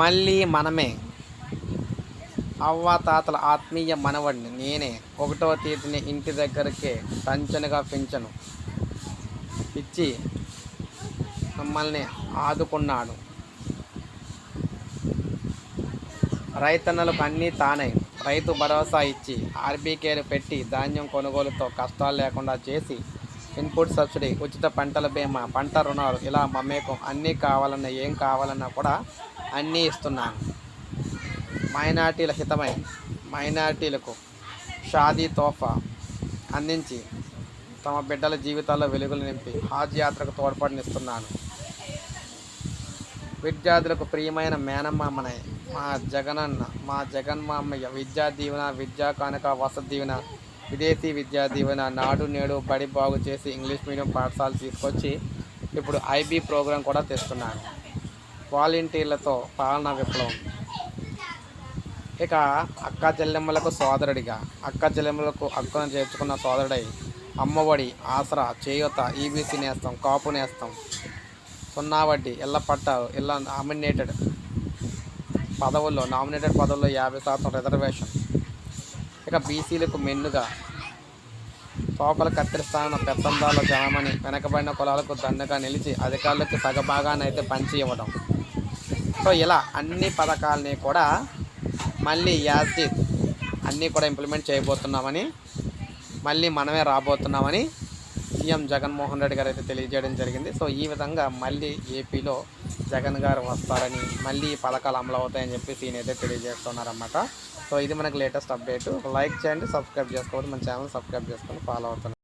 మళ్ళీ మనమే. అవ్వ తాతల ఆత్మీయ మనవడిని నేనే ఒకటవ తేదీని ఇంటి దగ్గరకే టంచనుగా పెంచను. ఇచ్చి మమ్మల్ని ఆదుకున్నాడు. రైతన్నలకు అన్నీ తానే. రైతు భరోసా ఇచ్చి ఆర్బీకేలు పెట్టి ధాన్యం కొనుగోలుతో కష్టాలు లేకుండా చేసి ఇన్పుట్ సబ్సిడీ ఉచిత పంటల బీమా పంట రుణాలు ఇలా మమేకం అన్నీ కావాలన్నా ఏం కావాలన్నా కూడా అన్నీ ఇస్తున్నాను. మైనార్టీల హితమై మైనార్టీలకు షాదీ తోఫా అందించి తమ బిడ్డల జీవితాల్లో వెలుగులు నింపి హాజ్ యాత్రకు తోడ్పాటునిస్తున్నాను. విద్యార్థులకు ప్రియమైన మేనమామనై మా జగనన్న మా జగన్మామయ్య విద్యా దీవెన విద్యా కానుక వసతి దీవెన విదేశీ విద్యా దీవెన నాడు నేడు బడి బాగు చేసి ఇంగ్లీష్ మీడియం పాఠశాల తీసుకొచ్చి ఇప్పుడు ఐబీ ప్రోగ్రాం కూడా తెస్తున్నాను. వాలంటీర్లతో పాలనా విప్లవం. ఇక అక్క చెల్లెమ్మలకు సోదరుడిగా అక్క చెల్లెమ్మలకు అక్కను చేర్చుకున్న సోదరుడై అమ్మఒడి ఆసరా చేయూత ఈబీసీ నేస్తం కాపు నేస్తం సున్నా వడ్డీ ఇళ్ళ పట్టాలు ఇళ్ళ నామినేటెడ్ పదవుల్లో నామినేటెడ్ పదవుల్లో యాభై శాతం రిజర్వేషన్. ఇక బీసీలకు మెన్నుగా తోకలు కత్తిరిస్తానన్న పెత్తందాల జనమని వెనకబడిన కులాలకు దండగా నిలిచి అధికారులకు సగభాగాన్ని అయితే పంచి ఇవ్వడం. సో ఇలా అన్ని పథకాలని కూడా మళ్ళీ యాజ్ అన్నీ కూడా ఇంప్లిమెంట్ చేయబోతున్నామని మళ్ళీ మనమే రాబోతున్నామని సీఎం జగన్మోహన్ రెడ్డి గారు అయితే తెలియజేయడం జరిగింది. సో ఈ విధంగా మళ్ళీ ఏపీలో జగన్ గారు వస్తారని మళ్ళీ ఈ పథకాలు అమలు అవుతాయని చెప్పేసి అయితే తెలియజేస్తున్నారన్నమాట. సో ఇది మనకు లేటెస్ట్ అప్డేట్. లైక్ చేయండి సబ్స్క్రైబ్ చేసుకోవద్దు. మన ఛానల్ సబ్స్క్రైబ్ చేసుకొని ఫాలో అవుతుంది